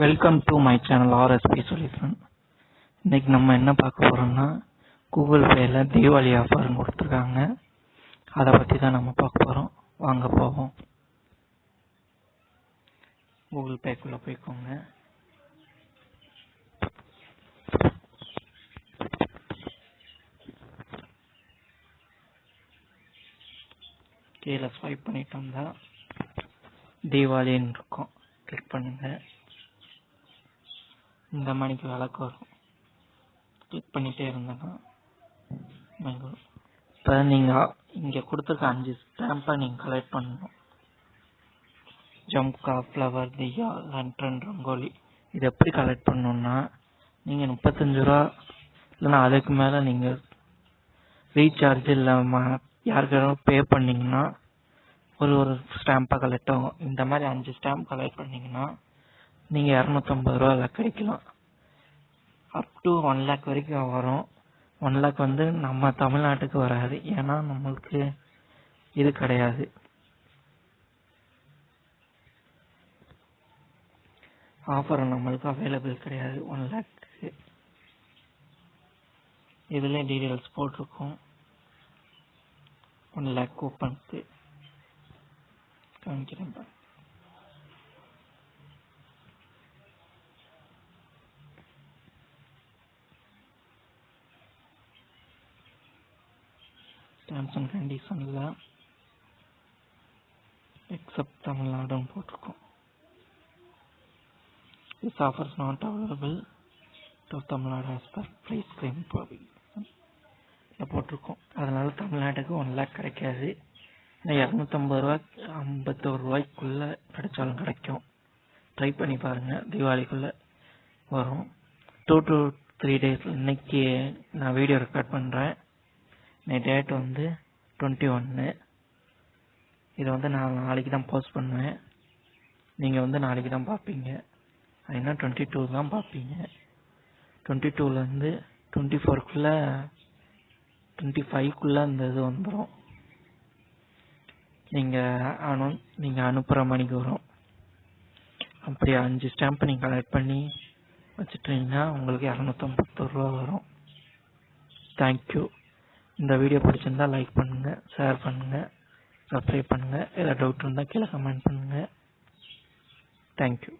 Welcome to my channel RSP solution இன்னைக்கு நம்ம என்ன பார்க்க போகிறோம்னா கூகுள் பேயில் தீபாவளி ஆஃபர்னு கொடுத்துருக்காங்க. அதை பற்றி தான் நம்ம பார்க்க போகிறோம் வாங்க போவோம். கூகுள் பேக்குள்ளே போய்க்கோங்க. கீழே ஸ்வைப் பண்ணிட்டு வந்தா தீபாவளின்னு இருக்கும். கிளிக் பண்ணுங்கள் இந்த மணிக்கு விளக்கு வரும். கிளிக் பண்ணிட்டே இருந்தேன்னா இப்போ நீங்கள் இங்கே கொடுத்துருக்க அஞ்சு ஸ்டாம்பை நீங்கள் கலெக்ட் பண்ணணும். ஜம்கா ஃப்ளவர் தியா லண்டன் ரங்கோலி இது எப்படி கலெக்ட் பண்ணணும்னா நீங்கள் முப்பத்தஞ்சு ரூபா இல்லைன்னா அதுக்கு மேலே நீங்கள் ரீசார்ஜ் இல்லை யாருக்காரும் பே பண்ணீங்கன்னா ஒரு ஒரு ஸ்டாம்பாக கலெக்ட் ஆகும். இந்த மாதிரி அஞ்சு ஸ்டாம்ப் கலெக்ட் பண்ணீங்கன்னா நீங்கள் இரநூத்தம்பது ரூபா கிடைக்கலாம். அப் டு ஒன் லேக் வரைக்கும் வரும். ஒன் லேக் வந்து நம்ம தமிழ்நாட்டுக்கு வராது. ஏன்னா நம்மளுக்கு இது கிடையாது. ஆஃபர் நம்மளுக்கு அவைலபிள் கிடையாது. ஒன் லேக்கு இதுல டீடைல்ஸ் போட்டிருக்கோம். ஒன் லேக் கூப்பனுக்கு காமிக்கிறேன் டேர்ம்ஸ் அண்ட் கண்டிஷனில் எக்ஸப்ட் தமிழ்நாடுன்னு போட்டிருக்கோம். This offers not available to Tamil Nadu as per prize claim provision போட்டிருக்கோம். அதனால் தமிழ்நாட்டுக்கு ஒன் லேக் கிடைக்காது. இன்னும் இரநூத்தம்பது ரூபா ஐம்பத்தோரு ரூபாய்க்குள்ள கிடைச்சாலும் கிடைக்கும். ட்ரை பண்ணி பாருங்கள் தீபாவளிக்குள்ளே வரும். டூ டு த்ரீ டேஸ் இன்னைக்கு நான் வீடியோ ரெக்கார்ட் பண்ணுறேன் டேட் வந்து டுவெண்ட்டி ஒன்று இதை வந்து நான் நாளைக்கு தான் போஸ்ட் பண்ணுவேன். நீங்கள் வந்து நாளைக்கு தான் பார்ப்பீங்க. அதுனா டுவெண்ட்டி டூ தான் பார்ப்பீங்க. டுவெண்ட்டி டூலேருந்து டுவெண்ட்டி ஃபோருக்குள்ளே டுவெண்ட்டி ஃபைவ்க்குள்ளே அந்த இது வந்துடும் நீங்கள் அனு நீங்கள் அனுப்புகிற மணிக்கு வரும். அப்படி அஞ்சு ஸ்டாம்ப் நீங்கள் கலெக்ட் பண்ணி வச்சுட்டீங்கன்னா உங்களுக்கு இரநூத்தம்பத்து ரூபா வரும். தேங்க்யூ இந்த வீடியோ பிடிச்சிருந்தா லைக் பண்ணுங்க ஷேர் பண்ணுங்க சப்ஸ்கிரைப் பண்ணுங்க. ஏதாவது டவுட் இருந்தால் கீழே கமெண்ட் பண்ணுங்க. தேங்க்யூ